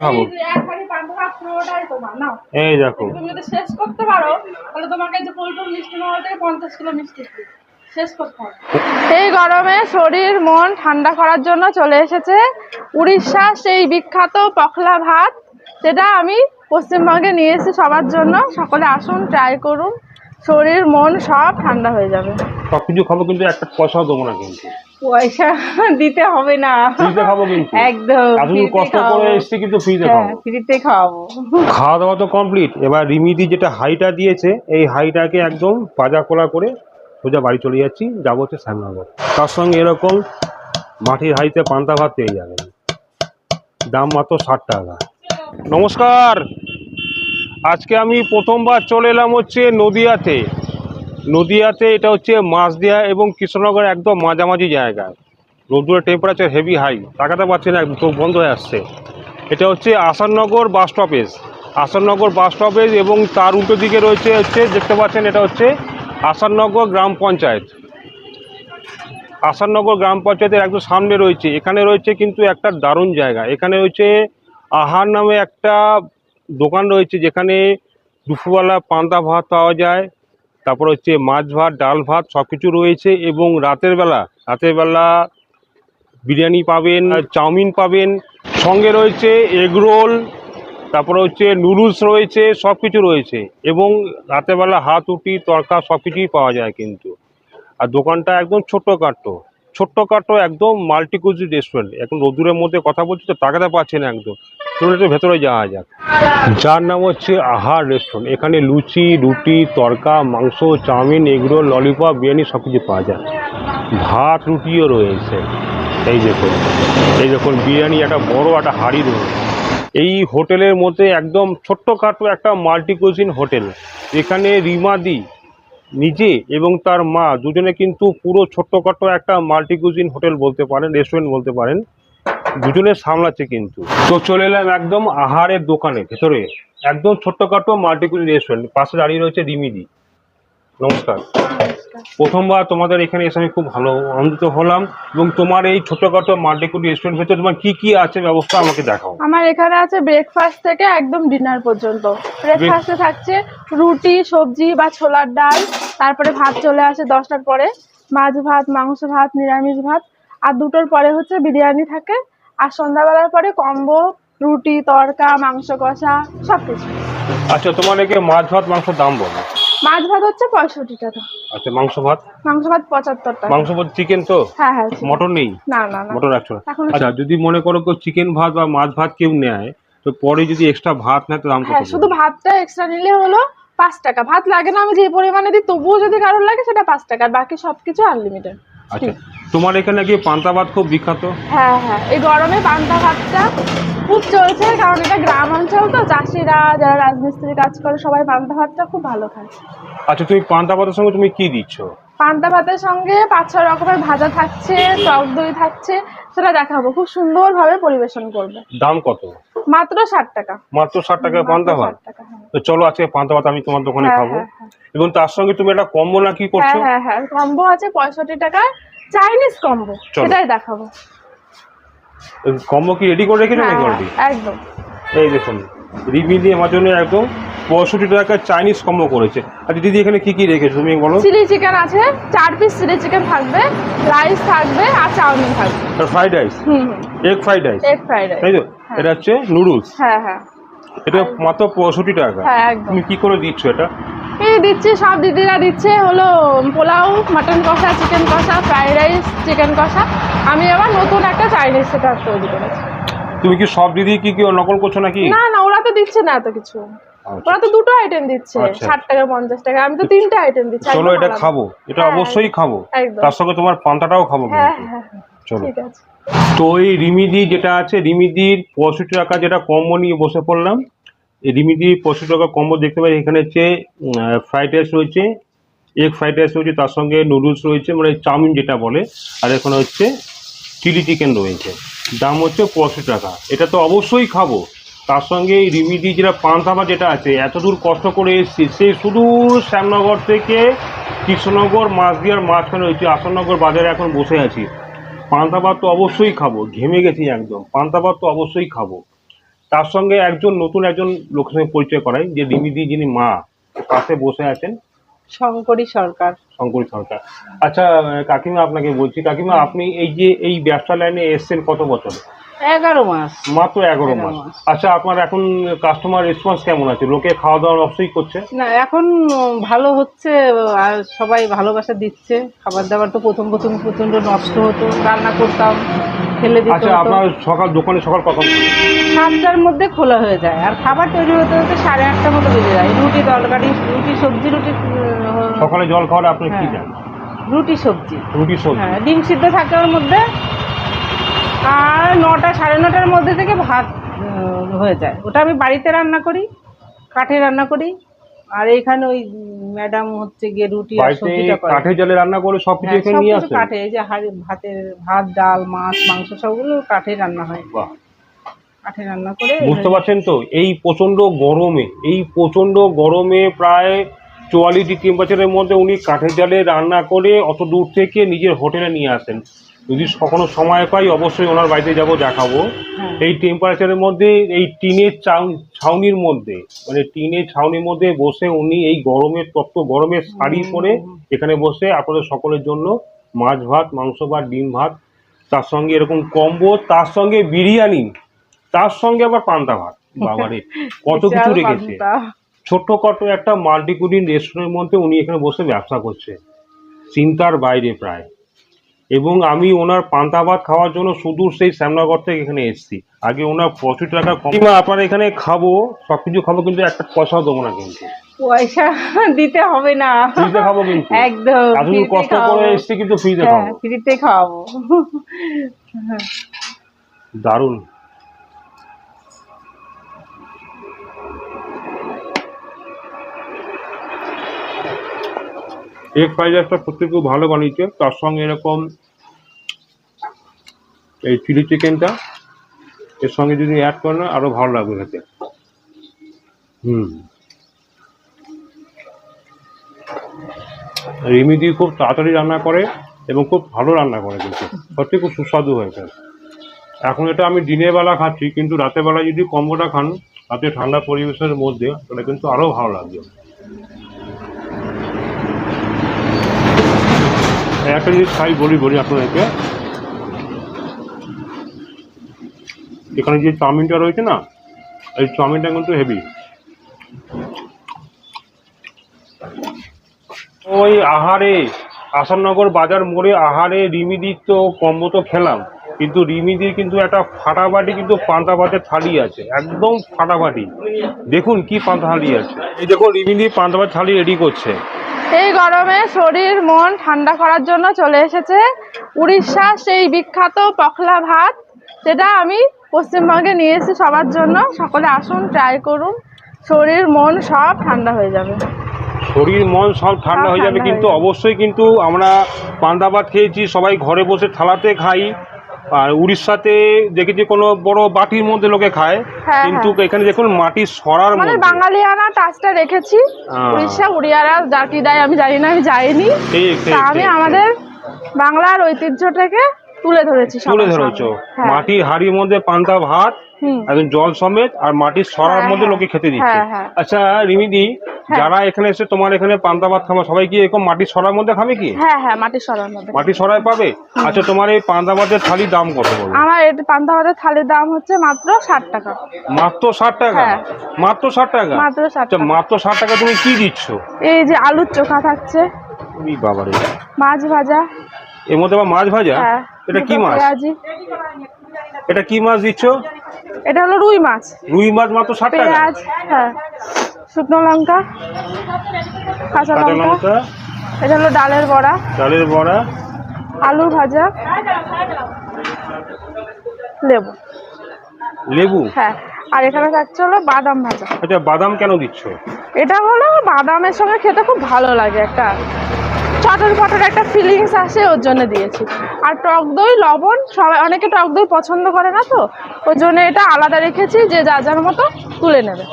খাব। এই দেখো। তুমি যদি শেষ করতে পারো তাহলে তোমাকে যে পোলট্রি মিষ্টি মাওয়া থেকে পঞ্চাশ কিলো মিষ্টি। শেষ এই গরমে শরীর মন ঠান্ডা করার জন্য চলে এসেছে উড়িষ্যা সেই বিখ্যাত পখলা ভাত। যেটা আমি পশ্চিমবঙ্গে নিয়ে এসেছি সবার জন্য। সকলে আসুন ট্রাই করুন। শরীর মন সব ঠান্ডা হয়ে যাবে। সব কিছু খাব কিন্তু একটা পয়সাও দেবো না কিন্তু। পয়সা দিতে হবে না। ফ্রিতে খাব কিন্তু। একদম এতদিন কষ্ট করে এসছি কিন্তু ফ্রিতে হ্যাঁ খাব। ফ্রিতে খাওয়াবো। খাওয়া দাওয়া তো কমপ্লিট এবার রিমিদি যেটা হাইটা দিয়েছে এই হাইটাকে একদম পাজা কোলা করে সোজা বাড়ি চলে যাচ্ছি। যাব হচ্ছে শ্যামনগর। তার সঙ্গে এরকম মাটির হাইতে পান্তা ভাত পেয়ে যাবেন। দাম মাত্র ষাট টাকা। নমস্কার! আজকে আমি প্রথমবার চলে এলাম হচ্ছে নদিয়াতে। নদিয়াতে এটা হচ্ছে মাছদিয়া এবং কৃষ্ণনগর একদম মাঝামাঝি জায়গায় রোদ্দুরের টেম্পারেচার হেভি হাই তাকাতে পারছি না, একদম বন্ধ হয়ে আসছে। এটা হচ্ছে Asannagar bus stoppage Asannagar bus stoppage এবং তার উল্টো দিকে রয়েছে হচ্ছে, দেখতে পাচ্ছেন এটা হচ্ছে আসাননগর গ্রাম পঞ্চায়েত। আসাননগর গ্রাম পঞ্চায়েতের একদম সামনে রয়েছে। এখানে রয়েছে কিন্তু একটা দারুণ জায়গা। এখানে রয়েছে আহার নামে একটা দোকান রয়েছে যেখানে দুপুরবেলা পান্তা ভাত পাওয়া যায়, তারপর হচ্ছে মাছ ভাত, ডাল ভাত সব কিছু রয়েছে এবং রাতের বেলা রাতের বেলা বিরিয়ানি পাবেন চাউমিন পাবেন। সঙ্গে রয়েছে এগ রোল, তারপরে হচ্ছে নুডলস রয়েছে সব কিছু রয়েছে এবং রাতেরবেলা হাত উটি তরকা সব কিছুই পাওয়া যায় কিন্তু। আর দোকানটা একদম ছোট্টখাটো ছোট্টখাটো একদম মাল্টিকুজি রেস্টুরেন্ট। এখন রোদুরের মধ্যে কথা বলছি তো তাকাতে পারছি না একদম। চলুন একটু ভেতরে যাওয়া যাক। যার নাম হচ্ছে আহার রেস্টুরেন্ট এখানে লুচি, রুটি তরকা মাংস, চাউমিন, এগরোল ললিপপ বিরিয়ানি সব কিছু পাওয়া যায়। ভাত, রুটিও রয়েছে। এই দেখুন এই দেখুন, বিরিয়ানি একটা বড় একটা হাঁড়ি রয়েছে। এই হোটেলের মধ্যে একদম ছোট্টখাটো একটা মাল্টি কুজিন হোটেল। এখানে রিমাদি নিজে এবং তার মা দুজনে কিন্তু পুরো ছোট্টখাটো একটা মাল্টি কুজিন হোটেল বলতে পারেন রেস্টুরেন্ট বলতে পারেন। দুজনে সামলাচ্ছে কিন্তু। তো চলে এলাম একদম আহারের দোকানে ভেতরে। একদম ছোট্টখাটো মাল্টি কুজিন রেস্টুরেন্ট পাশে দাঁড়িয়ে রয়েছে রিমিদি। নমস্কার। প্রথমবার তোমাদের এখানে এসে আমি খুব ভালো আনন্দিত হলাম এবং তোমার এই ছোটখাটো মাল্টিকুটি রেস্টুরেন্ট ভেতরে তোমার কি কি আছে ব্যবস্থা আমাকে দেখাও। আমার এখানে আছে ব্রেকফাস্ট থেকে একদম ডিনার পর্যন্ত। ব্রেকফাস্টে থাকছে রুটি সবজি বা ছোলার ডাল তারপরে ভাত চলে আসে দশটার পরে। মাছ ভাত মাংস ভাত নিরামিষ ভাত। আর দুটোর পরে হচ্ছে বিরিয়ানি থাকে। আর সন্ধ্যাবেলার পরে কম্বো রুটি তরকা মাংস কষা সব কিছু আচ্ছা তোমার একে মাছ ভাত মাংস দাম বলো। মাছ ভাত হচ্ছে পঁয়ষট্টি টাকা। আচ্ছা মাংস ভাত? মাংস ভাত পঁচাত্তর টাকা। মাংস ভাত চিকেন তো? হ্যাঁ হ্যাঁ মটন নেই? না না মটন রাখছো আচ্ছা যদি মনে করো কেউ চিকেন ভাত বা মাছ ভাত কেউ নেয় তো পরে যদি এক্সট্রা ভাত নেয় তো দাম কত হ্যাঁ শুধু ভাতটা এক্সট্রা নিলে হলো পাঁচ টাকা। ভাত লাগে না আমি যে পরিমাণে দিই তবুও যদি কারোর লাগে সেটা পাঁচ টাকা। আর বাকি সবকিছু আনলিমিটেড আচ্ছা তোমার এখানে কি পান্তা ভাত খুব বিখ্যাত? হ্যাঁ হ্যাঁ। এই গরমে পান্তা ভাতটা খুব চলছে কারণ এটা গ্রাম অঞ্চল তো চাষিরা যারা রাজমিস্ত্রি কাজ করে সবাই পান্তা ভাতটা খুব ভালো খায়। আচ্ছা তুমি পান্তা ভাতের সঙ্গে তুমি কি দিচ্ছ? পান্তা ভাতের সঙ্গে পাঁচ ছ রকমের ভাজা থাকছে টক দই থাকছে সেটা দেখাবো। খুব সুন্দরভাবে পরিবেশন করবে। দাম কত? মাত্র ষাট টাকা। মাত্র ষাট টাকায় পান্তা ভাত? 60 টাকা, হ্যাঁ। তো চলো আজকে পান্তা ভাত আমি তোমার দোকানে হ্যাঁ, খাব। হ্যাঁ। এবং তার সঙ্গে তুমি একটা কম্বো না কি করছ? হ্যাঁ হ্যাঁ কম্বো আছে পঁয়ষট্টি টাকা চাইনিজ কম্বো সেটাই দেখাবো। কম্বো কি রেডি করে রেখেছো একদম। এই দেখুন রিমি দিয়ে আমার জন্য একদম পঁয়ষট্টি টাকা চাইনিজ কম্বো করেছে। আচ্ছা দিদি এখানে কি কি রেখেছো তুমি বলো? চিলি চিকেন আছে চার পিস চিলি চিকেন থাকবে রাইস থাকবে আর চাউমিন থাকবে। ফ্রাইড রাইস হুম egg fried rice egg fried rice তাই তো? এটা হচ্ছে নুডলস হ্যাঁ হ্যাঁ। এটা মাত্র পঁয়ষট্টি টাকা। হ্যাঁ তুমি কি করে দিচ্ছ এটা? এই দিচ্ছে সব দিদিরা দিচ্ছে হলো পোলাও মাটন কষা চিকেন কষা ফ্রাইড রাইস চিকেন কষা। আমি আবার নতুন একটা চাইনিজ সেটা তৈরি করেছি। তুমি কি সব দিদি কি কি নকল করছ নাকি? না না ওরা তো দিচ্ছে না এত কিছু। ওরা তো দুটো আইটেম দিচ্ছে আচ্ছা। ষাট টাকা পঞ্চাশ টাকা। আমি তো তিনটে আইটেম দিচ্ছি চলো এটা খাব এটা হ্যাঁ, অবশ্যই খাব। তার সঙ্গে তোমার পান্তাটাও খাব হ্যাঁ হ্যাঁ চলো। ঠিক আছে। তো এই রিমিদি যেটা আছে রিমিদির পঁয়ষট্টি টাকা যেটা কম্বো নিয়ে বসে পড়লাম এই রিমিদির পঁয়ষট্টি টাকা কম্বো দেখতে পাই এখানে হচ্ছে ফ্রাইড রাইস রয়েছে এগ ফ্রাইড রাইস রয়েছে তার সঙ্গে নুডলস রয়েছে মানে চাউমিন যেটা বলে আর এখানে হচ্ছে চিলি চিকেন রয়েছে। দাম হচ্ছে পঁয়ষট্টি টাকা। এটা তো অবশ্যই খাব। তার সঙ্গে এই রিমিদি যেটা পান্তাবা যেটা আছে এত দূর কষ্ট করে এসেছি সে শুধু শ্যামনগর থেকে কৃষ্ণনগর মাছদিয়ার মাঝখানে রয়েছে আসননগর বাজারে এখন বসে আছি। পান্তা ভাত তো অবশ্যই খাব ঘেমে গেছি একদম পান্তা ভাত তো অবশ্যই খাব। তার সঙ্গে একজন নতুন একজন লোকের সঙ্গে পরিচয় করাই যে রিমিদি যিনি মা পাশে বসে আছেন। শঙ্করী সরকার। শঙ্করী সরকার। আচ্ছা কাকিমা আপনাকে বলছি কাকিমা আপনি এই যে এই ব্যবসা লাইনে এসছেন কত বছর? এগারো মাস। মাত্র এগারো মাস। আচ্ছা আপনার এখন কাস্টমার রেসপন্স কেমন আছে? লোকে খাওয়া দাওয়া অবশ্যই করছে? না এখন ভালো হচ্ছে আর সবাই ভালোবাসা দিচ্ছে। খাবার দাবার তো প্রথম প্রথম প্রচণ্ড নষ্ট হতো। রান্না করতাম ফেলে দিতে আচ্ছা আপনার সকাল দোকানে সকাল কখন? সাতটার মধ্যে খোলা হয়ে যায়। আর খাবার তৈরি হতে হতে সাড়ে আটটার মতো বেজে যায়। রুটি তরকারি রুটি সবজি রুটি সকালে জল খাওয়ার আপনি কি হ্যাঁ। দেন? রুটি সবজি। রুটি সবজি। হ্যাঁ ডিম সিদ্ধ থাকে ওর মধ্যে। আর নটা সাড়ে নটার মধ্যে থেকে ভাত হয়ে যায়। ওটা আমি বাড়িতে রান্না করি কাঠে রান্না করি আর এখানে ওই ম্যাডাম হচ্ছে গিয়ে রুটি আর সবজিটা করে। কাঠে জলে রান্না করে সব কিছু হ্যাঁ, এখানে নিয়ে আসেন কাঠে এই যে ভাতের ভাত ডাল মাছ মাংস সবগুলো কাঠে রান্না হয়। কাঠে রান্না করে বুঝতে পারছেন তো এই প্রচণ্ড গরমে এই প্রচণ্ড গরমে প্রায় চুয়াল্লিশ টেম্পারেচারের মধ্যে উনি কাঠের জালে রান্না করে অত দূর থেকে নিজের হোটেলে নিয়ে আসেন। যদি কখনো সময় পাই অবশ্যই ওনার বাড়িতে যাব দেখাবো। হ্যাঁ। এই টেম্পারেচারের মধ্যে এই টিনের ছাউনির মধ্যে মানে টিনের ছাউনির মধ্যে বসে উনি এই গরমের তত্ত্ব গরমের শাড়ি পরে এখানে বসে আপনাদের সকলের জন্য মাছ ভাত মাংস ভাত ডিম ভাত তার সঙ্গে এরকম কম্বো তার সঙ্গে বিরিয়ানি তার সঙ্গে আবার পান্তা ভাত। বাবারে কত কিছু রেখেছে। পান্তা। ছোট্টখাটো একটা মাল্টিকুডিন রেস্টুরেন্টের মধ্যে উনি এখানে বসে ব্যবসা করছে। চিন্তার বাইরে প্রায়। এবং আমি ওনার পান্তা ভাত খাওয়ার জন্য সুদূর সেই শ্যামনগর থেকে এখানে এসেছি। আগে ওনার প্রচুর টাকা কমিমা আপনার এখানে খাব সব কিছু খাব কিন্তু একটা পয়সাও দেবো না কিন্তু। পয়সা দিতে হবে না। ফ্রিতে খাব কিন্তু। একদম এতদিন কষ্ট করে। এসেছি কিন্তু ফ্রিতে হ্যাঁ খাব। ফ্রিতে খাওয়াবো দারুণ। এগ ফ্রাইড রাইসটা সত্যি খুব ভালো বানিয়েছে। তার সঙ্গে এরকম এই চিলি চিকেনটা এর সঙ্গে যদি অ্যাড করে না আরও ভালো লাগবে খেতে। হুম। রিমিদি খুব তাড়াতাড়ি রান্না করে এবং খুব ভালো রান্না করে কিন্তু। সত্যি খুব সুস্বাদু হয়েছে এখন এটা আমি দিনের বেলা খাচ্ছি, কিন্তু রাতের বেলা যদি কম্বোটা খান রাতে ঠান্ডা পরিবেশের মধ্যে, তাহলে কিন্তু আরও ভালো লাগবে। একটা জিনিস খাই, বলি বলি আপনাদেরকে। এখানে যে চাউমিনটা রয়েছে না, এই চাউমিনটা কিন্তু হেভি ওই আহারে আসামনগর বাজার মোড়ে আহারে রিমিদির তো কম্বো তো খেলাম। কিন্তু রিমিদির কিন্তু একটা ফাটাফাটি কিন্তু পান্তা ভাতের থালি আছে একদম ফাটাফাটি। দেখুন কি পান্তা থালি আছে। এই দেখুন রিমিদি পান্তা ভাত থালি রেডি করছে। এই গরমে শরীর মন ঠান্ডা করার জন্য চলে এসেছে উড়িষ্যা সেই বিখ্যাত পখলা ভাত সেটা আমি পশ্চিমবঙ্গে নিয়ে এসেছি সবার জন্য। সকলে আসুন ট্রাই করুন। শরীর মন সব ঠান্ডা হয়ে যাবে। শরীর মন সব ঠান্ডা হয়ে যাবে কিন্তু অবশ্যই কিন্তু আমরা পান্তা ভাত খেয়েছি সবাই ঘরে বসে থালাতে খাই। আর উড়িষ্যাতে দেখেছি কোনো বড় বাটির মধ্যে লোকে খায় হ্যাঁ, কিন্তু হ্যাঁ। এখানে দেখুন মাটির সরার মানে বাঙালিয়ানা টাচটা রেখেছি হ্যাঁ। উড়িষ্যা উড়িয়ারা যা কি দেয় আমি জানি না আমি যাইনি আমি আমাদের বাংলার ঐতিহ্যটাকে তুলে ধরেছি তুলে ধরেছো। মাটির হাড়ির মধ্যে পান্তা ভাত একদম জল সমেত আর মাটির সরার মধ্যে। লোকে খেতে দিচ্ছে। আচ্ছা রিমিদি। যারা এখানে এসে তোমার এখানে পান্তা ভাত খাবে সবাই কি এরকম মাটির সরার মধ্যে খাবে কি? হ্যাঁ হ্যাঁ মাটির সরার মধ্যে। মাটির সরাই পাবে? আচ্ছা তোমার এই পান্তা ভাতের থালির দাম কত বলো? আমার এটা পান্তা ভাতের থালির দাম হচ্ছে মাত্র ষাট টাকা। মাত্র ষাট টাকা? হ্যাঁ। মাত্র ষাট টাকা? মাত্র ষাট আচ্ছা টাকা। মাত্র ষাট টাকা তুমি কি দিচ্ছ? এই যে আলুর চোখা থাকছে। উরি বাবারে। মাছ ভাজা। এর মধ্যে আবার মাছ ভাজা? হ্যাঁ। এটা কি মাছ? এটা কি মাছ দিচ্ছ? এটা হলো রুই মাছ। রুই মাছ মাত্র ষাট টাকা? পেঁয়াজ হ্যাঁ। শুকনো লঙ্কা কাঁচা লঙ্কা এটা হলো ডালের বড়া। ডালের বড়া। আলু ভাজা। লেবু। লেবু? হ্যাঁ। আর এখানে থাকছে হলো বাদাম ভাজা। আচ্ছা বাদাম কেন দিচ্ছ? এটা হলো বাদামের সঙ্গে খেতে খুব ভালো লাগে একটা চটর পটর একটা ফিলিংস আসে ওর জন্য দিয়েছি। আর টক দই লবণ সবাই অনেকে টক দই পছন্দ করে না তো ওর জন্য এটা আলাদা রেখেছি যে যা যার মতো তুলে নেবে।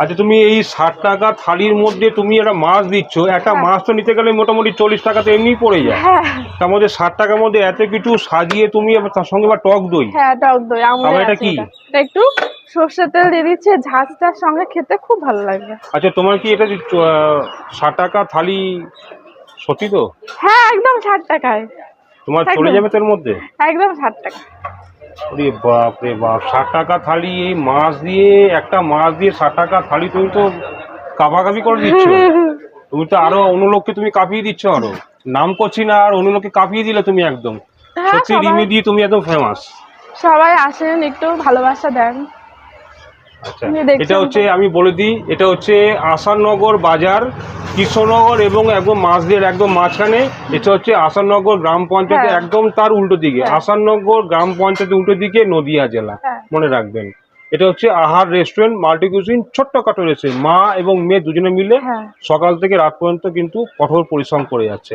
আচ্ছা তুমি এই ষাট টাকা থালির মধ্যে তুমি একটা মাছ দিচ্ছ একটা মাছ তো নিতে গেলে মোটামুটি চল্লিশ টাকা তো এমনিই পড়ে যায়। হ্যাঁ। তার মধ্যে ষাট টাকার মধ্যে এত কিছু সাজিয়ে তুমি তার সঙ্গে বা টক দই। হ্যাঁ টক দই এটা কি? একটু সর্ষের তেল দিয়ে দিচ্ছে ঝাঁজটার সঙ্গে খেতে খুব ভালো লাগবে। আচ্ছা তোমার কি এটা ষাট টাকা থালি সত্যি তো? হ্যাঁ একদম ষাট টাকায়। তোমার চলে যাবে তোর মধ্যে? একদম ষাট টাকা। ওরে বাপ রে বাপ ষাট টাকা থালি এই মাছ দিয়ে একটা মাছ দিয়ে ষাট টাকা থালি তুমি তো কাপাকাপি করে দিচ্ছ। তুমি তো আরও অন্য লোককে তুমি কাঁপিয়ে দিচ্ছ আরও। নাম করছি না আর অন্য লোককে কাঁপিয়ে দিলে তুমি একদম। হ্যাঁ, সত্যি রিমি দিয়ে তুমি একদম ফেমাস সবাই আসেন একটু ভালোবাসা দেন। আচ্ছা এটা হচ্ছে আমি বলে দিই এটা হচ্ছে আসাননগর বাজার কৃষ্ণনগর এবং একদম মাঝদের একদম মাঝখানে এটা হচ্ছে আসাননগর গ্রাম পঞ্চায়েতের হ্যাঁ। একদম তার উল্টো দিকে হ্যাঁ। আসাননগর গ্রাম পঞ্চায়েত উল্টো দিকে নদিয়া জেলা হ্যাঁ। মনে রাখবেন এটা হচ্ছে আহার রেস্টুরেন্ট মাল্টি কুজিন ছোট্টখাটো রেস্টুরেন্ট মা এবং মেয়ে দুজনে মিলে। সকাল থেকে রাত পর্যন্ত কিন্তু কঠোর পরিশ্রম করে যাচ্ছে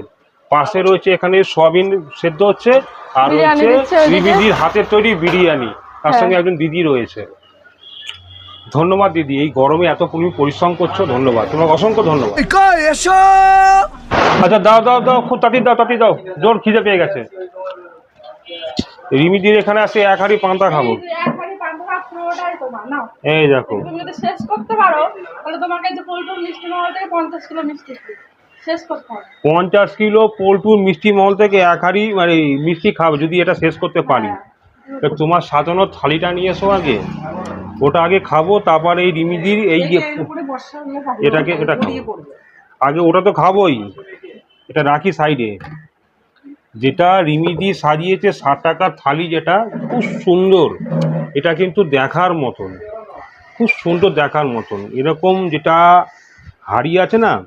পাশে রয়েছে এখানে সয়াবিন সেদ্ধ হচ্ছে আর হচ্ছে ওইদিকে। হাতের তৈরি বিরিয়ানি তার। সঙ্গে একজন দিদি রয়েছে ধন্যবাদ দিদি এই গরমে এত তুমি পরিশ্রম করছ ধন্যবাদ। তোমাকে অসংখ্য ধন্যবাদ। আচ্ছা দাও দাও দাও খুব তাড়াতাড়ি দাও তাড়াতাড়ি দাও জোর খিদে পেয়ে গেছে। রিমিদির এখানে আসে এক হাঁড়ি পান্তা খাব। এই দেখো। তুমি যদি শেষ করতে পারো তাহলে তোমাকে যে পোল্ট্রি মিষ্টি মহল থেকে পঞ্চাশ কিলো মিষ্টি শেষ করতে হবে। পঞ্চাশ কিলো পোলটুর মিষ্টি মহল থেকে এক হাড়ি মানে মিষ্টি খাব যদি এটা শেষ করতে পারি। তা তোমার সাজানোর থালিটা নিয়ে এসো আগে। ওটা আগে খাব তারপর এই রিমিদির এই যে এটাকে এটা খাব। আগে ওটা তো খাবোই। এটা রাখি সাইডে। যেটা রিমিদি সাজিয়েছে ষাট টাকার থালি যেটা খুব সুন্দর। এটা কিন্তু দেখার মতন। খুব সুন্দর দেখার মতন। এরকম যেটা হাড়ি আছে না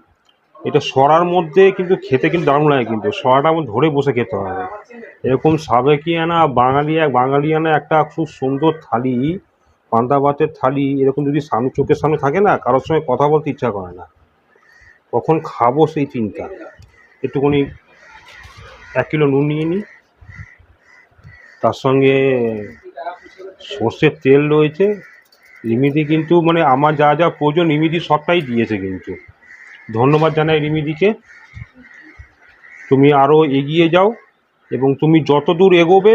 এটা সরার মধ্যে কিন্তু খেতে কিন্তু দারুণ লাগে কিন্তু। সরাটা আমার ধরে বসে খেতে হবে। এরকম সাবেকিয়ানা বাঙালি এক বাঙালিয়ানা একটা খুব সুন্দর থালি। পান্তা ভাতের থালি এরকম যদি সামনে চোখের সামনে থাকে না, কারোর সঙ্গে কথা বলতে ইচ্ছা করে না। কখন খাব সেই চিন্তা। একটুখানি এক কিলো নুন নিয়ে নিই। তার সঙ্গে সর্ষের তেল রয়েছে। রিমিদি কিন্তু মানে আমার যা যা প্রয়োজন রিমিদি সবটাই দিয়েছে কিন্তু। ধন্যবাদ জানাই রিমিদিকে। তুমি আরও এগিয়ে যাও এবং তুমি যত দূর এগোবে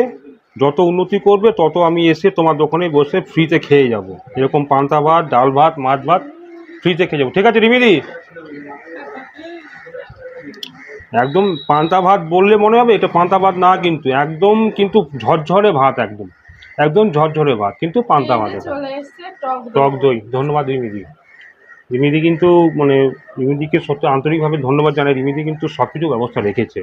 যত উন্নতি করবে তত আমি এসে তোমার দোকানে বসে ফ্রিতে খেয়ে যাব। এরকম পান্তা ভাত ডাল ভাত মাছ ভাত ফ্রিতে খেয়ে যাব। ঠিক আছে রিমিদি একদম পান্তা ভাত বললে মনে হবে এটা পান্তা ভাত না কিন্তু একদম কিন্তু ঝরঝরে ভাত একদম। একদম ঝরঝরে ভাত কিন্তু পান্তা ভাত টক দই। ধন্যবাদ রিমিদি রিমিদি কিন্তু মানে রিমিদিকে সত্যি আন্তরিকভাবে ধন্যবাদ জানাই। রিমিদি কিন্তু সব কিছু ব্যবস্থা রেখেছে।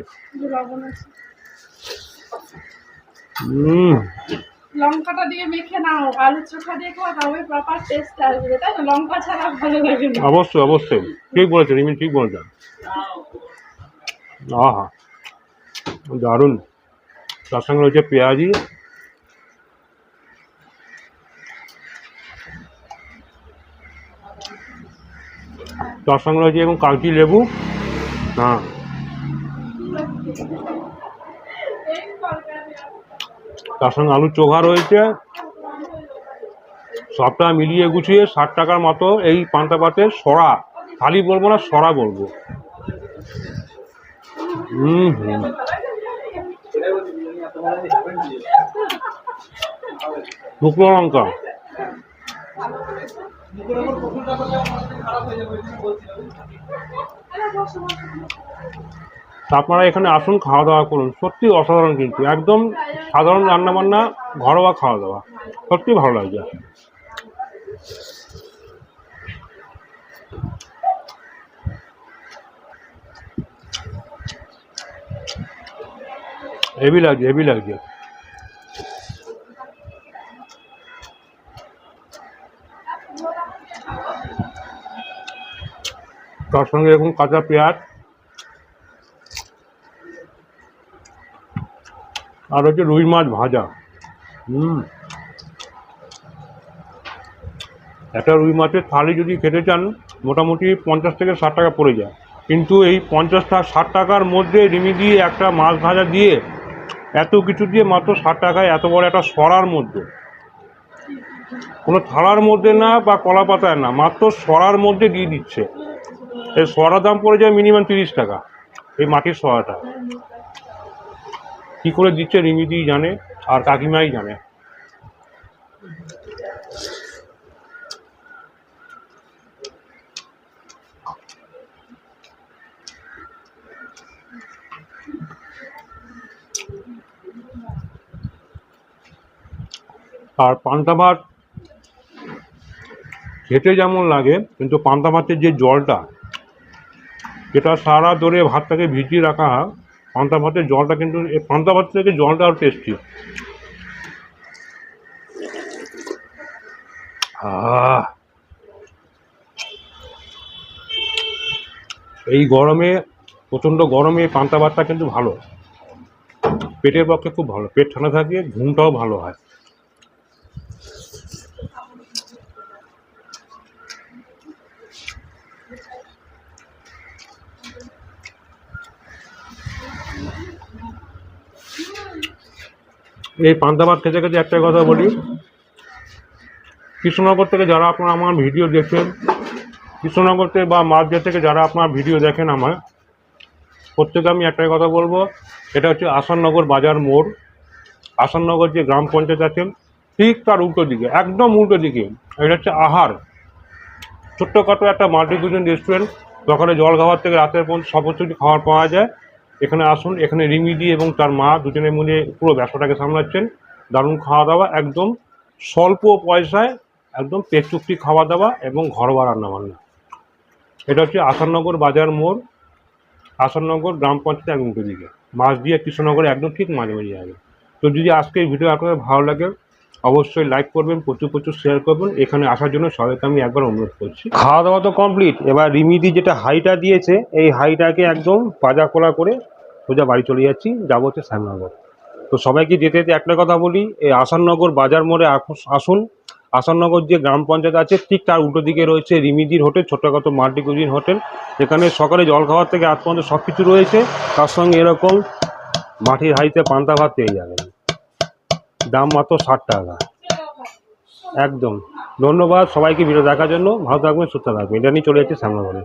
লঙ্কাটা দিয়ে মেখে নাও আলু চোখা দিয়ে খাও তবে প্রপার টেস্ট আসবে তাই না? লঙ্কা ছাড়া ভালো লাগে না। অবশ্যই অবশ্যই। ঠিক বলেছে রিমি ঠিক বলেছে। আহা দারুণ। তার সঙ্গে রয়েছে পেঁয়াজি। তার সঙ্গে রয়েছে এবং কাগজি লেবু। হ্যাঁ। তার সঙ্গে আলুর চোখা রয়েছে। সবটা মিলিয়ে গুছিয়ে ষাট টাকার মতো এই পান্তা ভাতের সরা থালি বলব না সরা বলব। হুম হুম। শুকনো লঙ্কা। তা আপনারা এখানে আসুন খাওয়া দাওয়া করুন। সত্যি অসাধারণ কিন্তু। একদম সাধারণ রান্নাবান্না, ঘরোয়া খাওয়া দাওয়া সত্যি ভালো লাগছে। হেভি লাগছে হেভি লাগছে। তার সঙ্গে এরকম কাঁচা পেঁয়াজ আর হচ্ছে রুই মাছ ভাজা। হুম। একটা রুই মাছের থালি যদি খেতে চান, মোটামুটি পঞ্চাশ থেকে ষাট টাকা পড়ে যায়। কিন্তু এই পঞ্চাশ টাকা ষাট টাকার মধ্যে রিমি দিয়ে একটা মাছ ভাজা দিয়ে এত কিছু দিয়ে মাত্র ষাট টাকায় এত বড় একটা সরার মধ্যে। কোনো থালার মধ্যে না বা কলা পাতায় না, মাত্র সরার মধ্যে দিয়ে দিচ্ছে। এই সরার দাম পড়ে যায় মিনিমাম তিরিশ টাকা, এই মাটির সরাটা। কী করে দিচ্ছে রিমিদি জানে, আর কাকিমাই জানে। আর পান্তা ভাত খেতে যেমন লাগে, কিন্তু পান্তা ভাতের যে জলটা, যেটা সারা ধরে ভাতটাকে ভিজিয়ে রাখা হয় পান্তা ভাতের জলটা কিন্তু এই পান্তা ভাত থেকে জলটা আরও টেস্টি এই গরমে, প্রচণ্ড গরমে পান্তা ভাতটা কিন্তু ভালো। পেটের পক্ষে খুব ভালো, পেট ঠান্ডা থাকে ঘুমটাও ভালো হয়। এই পান্তা ভাত খেতে খেতে একটা কথা বলি। কৃষ্ণনগর থেকে যারা আপনারা আমার ভিডিও দেখছেন কৃষ্ণনগর থেকে বা মাঝদিয়া থেকে যারা আপনার ভিডিও দেখেন আমার প্রত্যেকে আমি একটাই কথা বলব, এটা হচ্ছে আসাননগর বাজার মোড়। আসাননগর যে গ্রাম পঞ্চায়েত আছেন, ঠিক তার উল্টো দিকে, একদম উল্টো দিকে, এটা হচ্ছে আহার। ছোট্টখাটো একটা মাল্টিকুশন রেস্টুরেন্ট দোকানে জল খাওয়ার থেকে রাতের পর্যন্ত সব কিছু খাবার পাওয়া যায়। এখানে আসুন, এখানে রিমিদি এবং তার মা দুজনে মিলে পুরো ব্যবসাটাকে সামলাচ্ছেন। দারুণ খাওয়া দাওয়া একদম স্বল্প পয়সায় একদম পেট চুক্তি খাওয়া দাওয়া এবং ঘরোয়া রান্না বান্না এটা হচ্ছে আসাননগর বাজার মোড়, আসাননগর গ্রাম পঞ্চায়েত এক উল্টো দিকে মাছ দিয়ে কৃষ্ণনগরে একদম ঠিক মাঝামাঝি যাবে তো যদি আজকে এই ভিডিও আপনাদের ভালো লাগে অবশ্যই লাইক করবেন, প্রচুর প্রচুর শেয়ার করবেন। এখানে আসার জন্য সবাইকে আমি একবার অনুরোধ করছি। খাওয়া দাওয়া তো কমপ্লিট এবার রিমিদি যেটা হাইটা দিয়েছে, এই হাইটাকে একদম পাজা কোলা করে সোজা বাড়ি চলে যাচ্ছি। যাব হচ্ছে শ্যামনগর। তো সবাইকে যেতে যেতে একটা কথা বলি, এই আসাননগর বাজার মোড়ে আস- আসুন। আসাননগর যে গ্রাম পঞ্চায়েত আছে, ঠিক তার উল্টো দিকে রয়েছে রিমিদির হোটেল ছোটখাটো মাল্টি কুজিন হোটেল। এখানে সকালে জল খাওয়ার থেকে আজ পর্যন্ত সব কিছু রয়েছে। তার সঙ্গে এরকম মাটির হাইতে পান্তা ভাত পেয়ে যাবেন। দাম মাত্র ষাট টাকা। একদম। ধন্যবাদ সবাইকে, ভিডিও দেখার জন্য। ভালো থাকবেন, সুস্থ থাকবেন। এটা নিয়ে চলে যাচ্ছে শ্যামনগরে